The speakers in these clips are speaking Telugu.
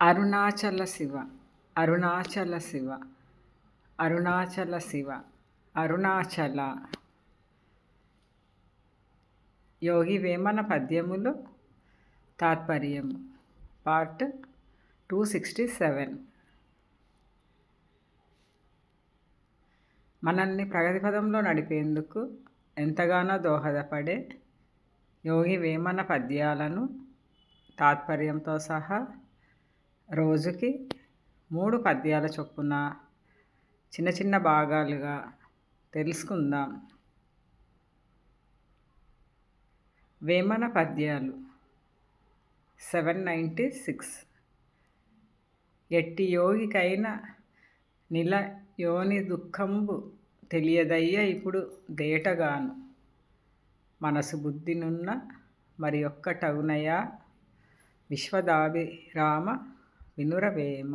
అరుణాచల శివ అరుణాచల శివ అరుణాచల శివ అరుణాచల. యోగి వేమన పద్యములు తాత్పర్యము. పార్ట్ టూ సిక్స్టీ సెవెన్ మనల్ని ప్రగతి పదంలో నడిపేందుకు ఎంతగానో దోహదపడే యోగి వేమన పద్యాలను తాత్పర్యంతో సహా రోజుకి మూడు పద్యాల చొప్పున చిన్న చిన్న భాగాలుగా తెలుసుకుందాం. వేమన పద్యాలు సెవెన్ నైంటీ సిక్స్. ఎట్టి యోగికైన నిల యోని దుఃఖంబు తెలియదయ్య ఇప్పుడు దేటగాను. మనసు బుద్ధినున్న మరి ఒక్కటగునయా? విశ్వదాభిరామ వినురవేమ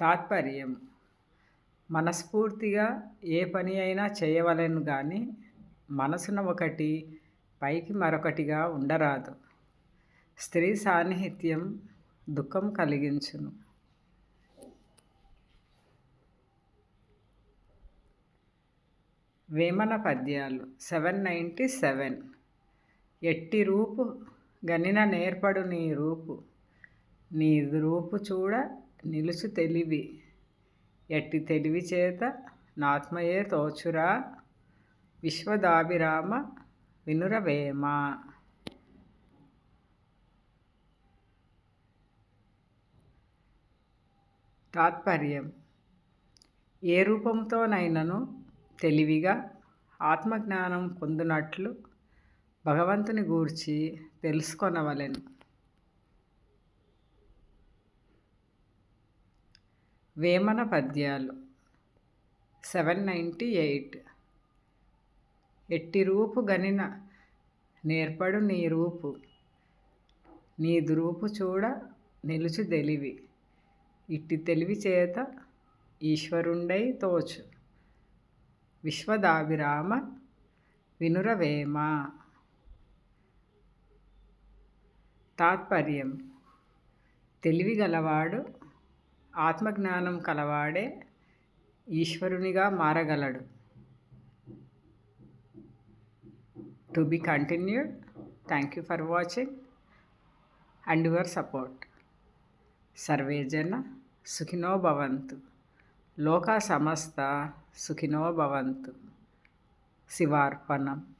తాత్పర్యం. మనస్ఫూర్తిగా ఏ పని అయినా చేయవలను కానీ మనసున ఒకటి పైకి మరొకటిగా ఉండరాదు. స్త్రీ సాన్నిహిత్యం దుఃఖం కలిగించును. వేమన పద్యాలు సెవెన్ నైంటీ సెవెన్. ఎట్టి రూపు గనిన నేర్పడు నీ రూపు. నీ రూపు చూడ నిలుచు తెలివి. ఎట్టి తెలివి చేత నాత్మయే తోచురా. విశ్వదాభిరామ వినురవేమ. తాత్పర్యం. ఏ రూపంతోనైనను తెలివిగా ఆత్మజ్ఞానం పొందినట్లు భగవంతుని గూర్చి తెలుసుకొనవలెను. వేమన పద్యాలు సెవెన్ నైంటీ ఎయిట్. ఎట్టి రూపు గనిన నేర్పడు నీ రూపు. నీ రూపు చూడ నిలుచు తెలివి. ఇట్టి తెలివి చేత ఈశ్వరుండై తోచు. విశ్వదాభిరామ వినురవేమ తాత్పర్యం. తెలివి గలవాడు ఆత్మజ్ఞానం కలవాడే ఈశ్వరునిగా మారగలడు. To be continued. Thank you for watching. And your support. Survey జన సుఖినో భవంతు. లోక సమస్త సుఖినో భవంతు. శివార్పణం.